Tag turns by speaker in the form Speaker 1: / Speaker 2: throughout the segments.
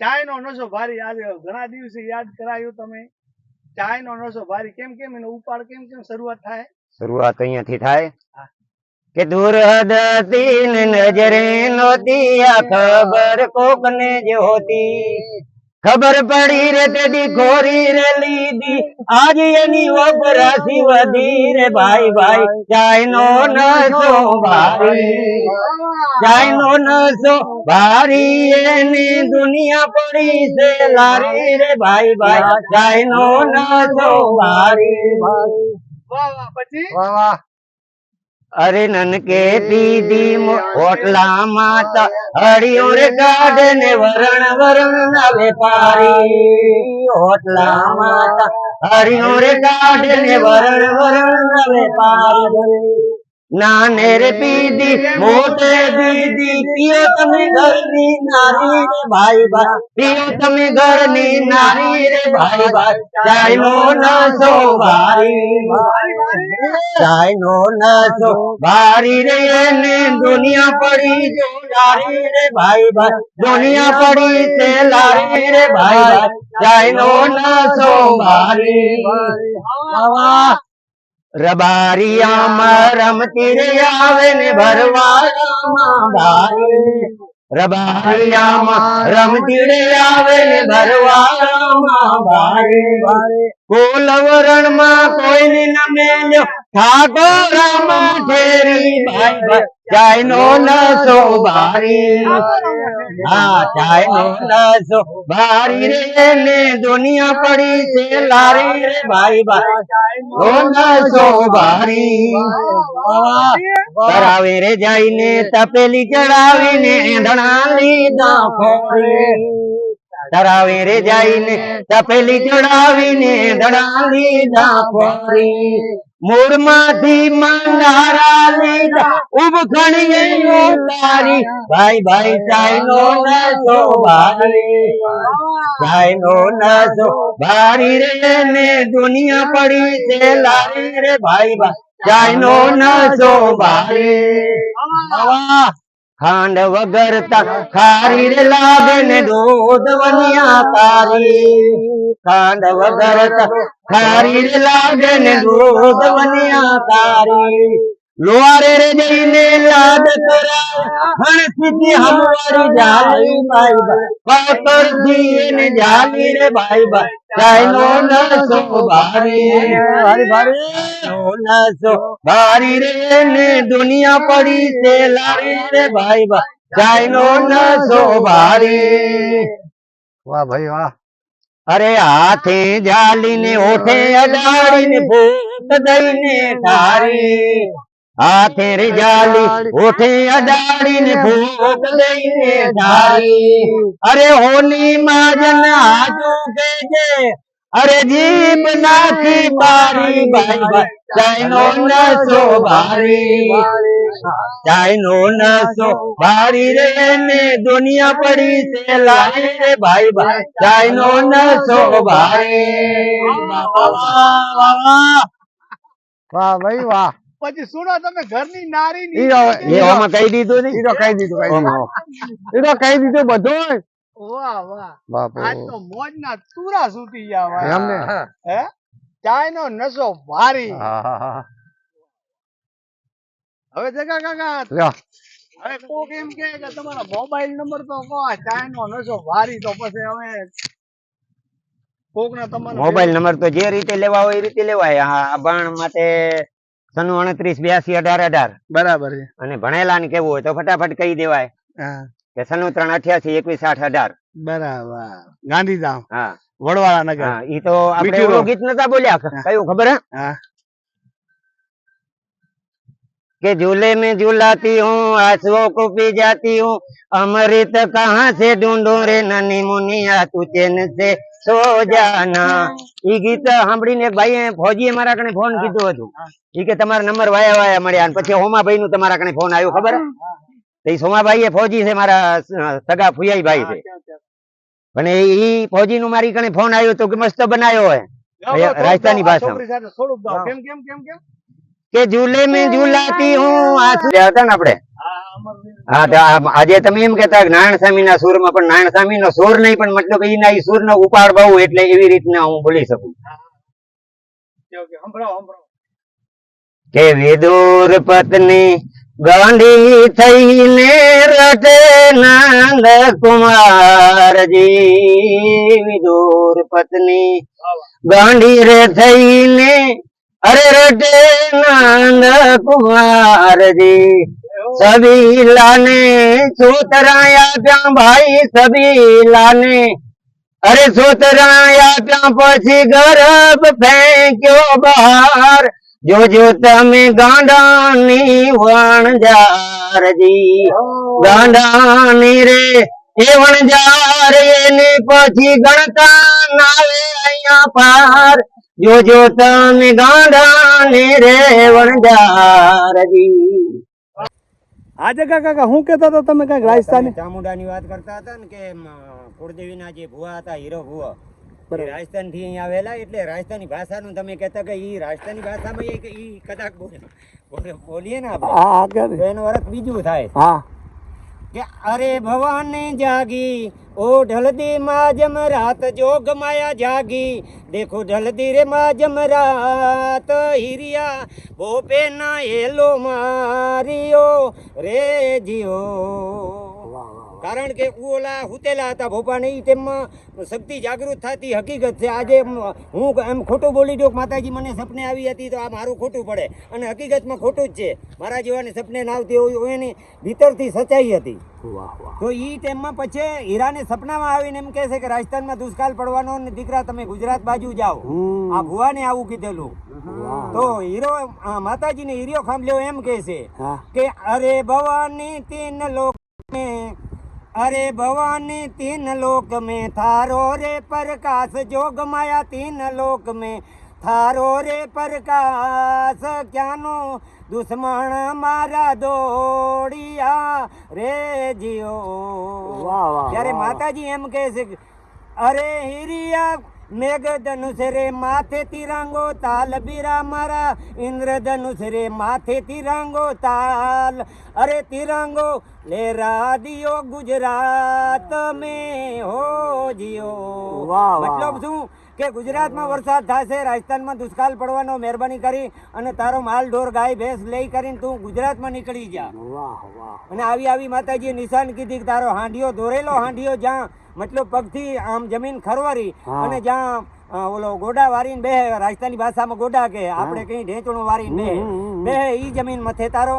Speaker 1: ચાય નો નશો ભારી આજે ઘણા દિવસે યાદ કરાયું તમે. ચાય નો નશો ભારી કેમ કેમ એનો ઉપાડ કેમ કેમ શરૂઆત થાય?
Speaker 2: શરૂઆત અહીંયાથી થાય? કે દૂર હતી નજરે નોતી આ ખબર કોક ને જ હોતી? ખબર પડી રે તેડી ખોરી રે લીધી. આજ એની વપરાશી વધી રે ભાઈ ભાઈ. જાય નો નસો ભારી. જાય નો નસો ભારી. એની દુનિયા પડી છે લારી રે ભાઈ ભાઈ. જાય નો નસો ભારી.
Speaker 1: વાહ વાહ પછી?
Speaker 3: વાહ વાહ.
Speaker 2: અરે નનકે દીદી ઓટલા માતા હરિયો રે કાઢે ને વરણ વરણ ના વેપારી. ઓટલા માતા હરિયો રે કાઢે ને વરણ વરણ વેપારી. નાને રે પીધી મોટે દીદી પીઓ તમે ઘરની નારી રે ભાઈ ભાઈ પીઓ તમે ઘરની નારી રે ભાઈ ભાઈ ચાય નો નાસો ભારી ચાય નો નાસો ભારી રે એને દુનિયા પડી જો લારી રે ભાઈ ભાઈ દુનિયા પડી તે લારી રે ભાઈ ભાઈ ચાય નો નાસો ભારી વાહ. રબારિયામાં રમતી રે આવે ને ભરવાડામાં ભારી રબારિયામાં રમતી આવે ને ભરવાડામાં ભારી કોલવરણમાં કોઈની ન મેલ્યો ભાઈ ભાઈ ચાય નો નશો ભારી. હા ચાય નો નશો ભારી રે ને દુનિયા પડી છે લારી રે ભાઈ ભાઈ. નો નશો ભારી. કરાવે રે જઈને તપેલી ચડાવીને એંધણા લીધા ફોડી તરાવે રે જઈને, તપેલી ચડાવીને લીધા ફોડી મૂળમાંથી મંડારા લીધા ઉભખણીએ ઉતારી. ભાઈ ભાઈ ચાય નસો ભારી ચાય નસો ભારી રે, ને દુનિયા પડી છે લારી રે. ભાઈ ભાઈ ચાય નસો ભારી વાહ. ખાંડ વગરતા ખારી રે લાગે ને દૂધ તારી. ખાંડ વગરતા ખારી રે લાગે ને દૂધ તારી. લોહારે રે જઈને લાડ કરાય હણસીથી હમવારી જાલી ભાઈ ભાઈ પાતરથી એને જાલી રે ભાઈ ભાઈ ચાય નો નશો ભારી ભારી ભારી નો નશો ભારી રે ને દુનિયા પડી છે લારી રે ભાઈ ભાઈ ચાય નો નશો ભારી
Speaker 3: વાહ ભાઈ વાહ
Speaker 2: અરે હાથે જાલીને ઓઠે અડાડીને ભૂત દઈને ઠારી હાથે રે જાલી ઓઠે અડાડીને ભૂખ લઈને ઠારી અરે હોલી માં જન આજુ કેજે અરે જીભ નાખી બારી ભાઈ ભાઈ ચાઈનો નશો ભારી ચાઈનો નસો ભારી રે ને દુનિયા પડી છે લાઈ રે ભાઈ ભાઈ ચાઈનો નશો ભારી વાહ, વાહ, વાહ.
Speaker 3: વાહ ભાઈ વાહ.
Speaker 1: પછી સુનો તમે ઘરની નારી
Speaker 3: ની હવે-
Speaker 2: એ કહી દીધું ને
Speaker 3: ઈ કહી દીધું કહી દીધું. ઈ કહી દીધું બધું
Speaker 1: વાહ વાહ.
Speaker 3: બાપુ
Speaker 1: આજ તો મોજ ના તુરા સૂતી ગયા ભાઈ
Speaker 3: એમને
Speaker 1: હે. ચાય નો નશો ભારી
Speaker 3: હા હા હા
Speaker 1: હવે જગા કાકા
Speaker 3: લ્યો.
Speaker 1: હવે કોક એમ કે કે તમારો મોબાઈલ નંબર તો કહો આ ચાય નો નશો ભારી તો પછી હવે કોક ના તમારો
Speaker 2: મોબાઈલ નંબર તો જે રીતે લેવા હોય એ રીતે લેવાય. આ અભણ માટે સન ઓણત્રીસ બ્યાસી અઢાર અઢાર
Speaker 3: બરાબર છે
Speaker 2: અને ભણેલા ને કેવું હોય તો ફટાફટ કહી દેવાય
Speaker 3: હા
Speaker 2: કે સનુ ત્રણ અઠ્યાસી એકવીસ આઠ અઢાર
Speaker 3: બરાબર ગાંધીધામ
Speaker 2: હા
Speaker 3: વડવાળા નગર
Speaker 2: હા ઈ તો આપણે
Speaker 3: બીજું
Speaker 2: ઓલું ગીત નતા બોલ્યા કયું ખબર હે
Speaker 3: હા
Speaker 2: कि झूले में झूलाती हूँ आंसुओं को पी जाती हूँ अमृत कहाँ से ढूंढूं रे ननी मुनिया तू चैन से સો જાના ઈ ગીત સાંભળીને એક ભાઈ ફોજીએ મારા કને ફોન કીધું હતું. ઈ કે તમારો નંબર વાયા વાયા મળ્યા પછી હોમાભાઈ નું તમારા કને ફોન આવ્યો ખબર? સોમાભાઈ એ ફોજી છે મારા સગા ફુયાઈ ભાઈ છે પણ ઈ ફોજી નું મારી કણે ફોન આવ્યો તો કે મસ્ત બનાવ્યો
Speaker 1: હે.
Speaker 2: રાજસ્થાની
Speaker 1: ભાષા
Speaker 2: કે ઝૂલે મેં ઝૂલાતી હું આ હતા ને આપણે.
Speaker 1: હા
Speaker 4: આજે તમે એમ કેતા નારાયણ સ્વામી ના સુરમાં પણ નારાયણ સ્વામી નો સુર નહીં, પણ મતલબ એના ઈ સુર નો ઉપાડ બહુ એટલે એવી રીતના હું બોલી શકું. કે વિદુર પત્ની ગાંડી થઈને રટે નંદ કુમારજી. વિદુર પત્ની ગાંધી રે થઈને અરે રટે નંદ કુમારજી. સબીલાને સોતરાયા ત્યાં ભાઈ સબીલાને. અરે સોતરાયા ત્યાં પછી ગરબ ફેંક્યો બહાર. જોજો તમે ગાંડાની વણજારજી ગાંડાની રે એ વણજાર એને પછી ગણતા નાવે અહીંયા પાર. જોજો તમે ગાંડાની રે વણજારજી
Speaker 3: આજે કાકા શું કેતા હતા તમે કંઈક રાજસ્થાની
Speaker 4: ચામુંડાની વાત કરતા હતા ને કે કુળદેવીના જે ભુવા હતા હીરો ભુવા રાજસ્થાનથી અહીંયા આવેલા એટલે રાજસ્થાની ભાષાનું તમે કહેતા કે ઈ રાજસ્થાની ભાષામાં ઈ કદાચ બોલે- બોલે- બોલીએ ને આપણે.
Speaker 3: હા હા
Speaker 4: એનો અર્થ બીજું થાય.
Speaker 3: હા.
Speaker 4: કે અરે ભવાની જાગી, ઓ ઢલદી માં જમ રાત, જોગ માયા જાગી. દેખો ઢલદી રે માં જમ રાત, હિરિયા બોપે ના એલો મારિયો રે જીઓ. કારણ કે ઓલા હુતેલા હતા ભોપાને એ ટાઈમમાં શક્તિ જાગૃત થતી હકીકત છે. આજે હું એમ ખોટું બોલી દઉં માતાજી મને સપને આવી હતી તો આ મારું ખોટું પડે. અને હકીકતમાં ખોટું જ છે. મારા જેવાને સપને ના આવતી હોય એની ભીતરથી સચાઈ હતી. તો એ ટાઈમમાં પછી હીરાને સપનામાં આવીને એમ કહે છે કે રાજસ્થાનમાં દુષ્કાળ પડવાનો ને દીકરા તમે ગુજરાત બાજુ જાઓ. આ ભુવાને આવું કીધેલું. તો હીરો માતાજીને હીરો ખાંભલ્યો એમ કહે છે કે અરે ભવાની તીન લોક અરે ભવાની તીન લોક મેં થારો રે પ્રકાશ જોગ માયા તીન લોક મેં. થારો રે પ્રકાશ ક્યાંનો દુશ્મણ મારા દોડિયા રે જીઓ.
Speaker 3: જ્યારે
Speaker 4: માતાજી એમ કહે છે અરે હિરિયા મેઘ ધનુષ રે માથે તિરાંગો તાલ બીરા મારા ઇન્દ્રધનુષ રે માથે તિરાંગો તાલ. અરે તિરાંગો લેરા દિયો ગુજરાત મે હો જીઓ. મતલબ શું કે ગુજરાતમાં વરસાદ થશે રાજસ્થાનમાં દુષ્કાળ પડવાનો મહેરબાની કરી અને તારો માલ ઢોર ગાય ભેંસ લઈ કરીને તું ગુજરાતમાં નીકળી જા. અને આવી આવી માતાજીએ નિશાન કીધી કે તારો હાંડિયો દોરેલો હાંડિયો જ્યાં મતલબ પગથી આમ જમીન ખરવારી અને જ્યાં ઓલો ગોડા વારીને બે રાજસ્થાની ભાષામાં ગોડા કે આપણે કઈ ઢેંચણું વારીને બે. બે ઈ જમીન મથે તારો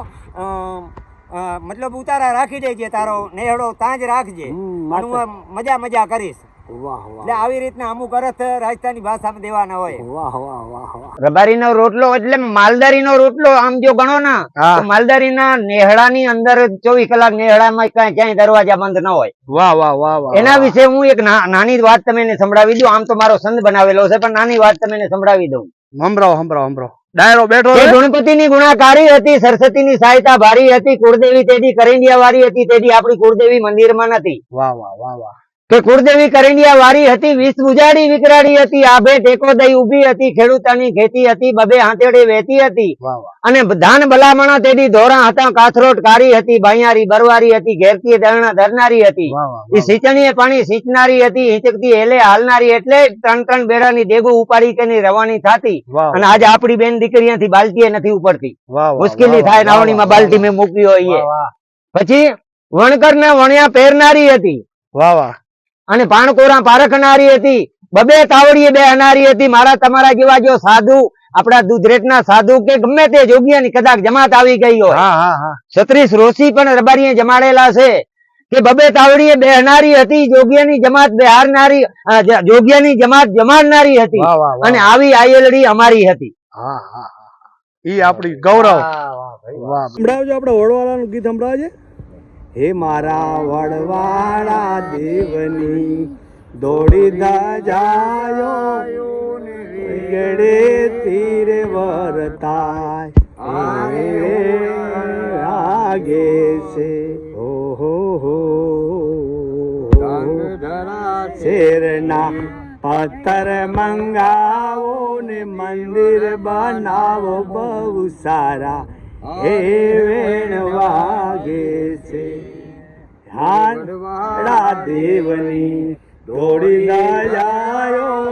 Speaker 4: મતલબ ઉતારા રાખી દેજે તારો નેહડો ત્યાં જ રાખજે અને હું મજા મજા કરીશ. એટલે આવી રીતના અમુક અર્થ રાજસ્થાની ભાષામાં દેવાના હોય.
Speaker 3: વાહ વાહ વાહ વાહ.
Speaker 4: રબારી નો રોટલો એટલે માલદારી નો રોટલો આમ જો ગણો ના માલદારી ના નેહડા ની અંદર ચોવીસ કલાક નેહડા માં કઈ ક્યાંય દરવાજા બંધ ના હોય.
Speaker 3: વાહ વાહ વાહ વાહ
Speaker 4: એના વિશે હું એક નાની વાત તમે સંભળાવી દઉં. આમ તો મારો સંત બનાવેલો છે પણ નાની વાત તમે સંભળાવી દઉં.
Speaker 3: સંભળાવો સંભળાવો સંભળાવો ડાયરો બેઠો છે.
Speaker 4: ગુણાકારી હતી સરસ્વતીની સહાયતા ભારી હતી કુળદેવી તેદી કરેડિયા વાળી હતી તેદી આપણી કુળદેવી મંદિરમાં નથી.
Speaker 3: વાહ વાહ વાહ વાહ.
Speaker 4: કે કુળદેવી કરંડિયા વાળી હતી વીસ ઉજાડી વિકરાડી હતી આભે ટેકો દઈ ઊભી હતી ખેડૂતાની ખેતી હતી બબે હાથેડે વહેતી હતી. અને ધાન ભલામણા તેડી ધોરા હતા કાથરોટ કારી હતી બાયારી બરવારી હતી ઘેરતી ધરનારી હતી. એ સિંચણીએ પાણી સિંચનારી હતી હિંચકતી એલે હાલનારી એટલે ત્રણ ત્રણ બેડાની દેગો ઉપાડી તેની રવાની થતી. અને આજે આપણી બેન દીકરીયાથી બાલટીએ નથી ઉપડતી. મુશ્કેલી થાય નાવણીમાં બાલટી મેં મૂકી હોય પછી વણકર ને વણ્યા પહેરનારી હતી.
Speaker 3: વાહ વાહ.
Speaker 4: અને પાણકોરા પારખનારી હતી. બબે તાવડીએ બે અનારી હતી. મારા તમારા જેવા જો સાધુ આપણા દૂધરેટના સાધુ કે ગમે તે જોગિયાની કદાચ જમાત આવી ગઈ હોય.
Speaker 3: હા હા હા.
Speaker 4: છત્રીસ રોશી પણ રબારીએ જમાડેલા છે. કે બબે તાવડીએ બે અનારી હતી જોગિયાની જમાત બેહારનારી જોગિયાની જમાત જમાડનારી હતી.
Speaker 3: વાહ વાહ વાહ.
Speaker 4: અને આવી આયેલડી અમારી હતી.
Speaker 3: હા હા હા. ઈ આપણી ગૌરવ. સંભળાવજો આપણે વડવાળાનું ગીત સંભળાવજે. હે મારા વડવાળા દેવની દોડી જાયો ગડે તીર વરતાય. લાગે છે ઓહો હો હો શેરના પથ્થર મંગાવો ને મંદિર બનાવો બહુ સારા. હે વેણ વાગે છે. ધ્યાનવાળા દેવની દોડી વડવાળા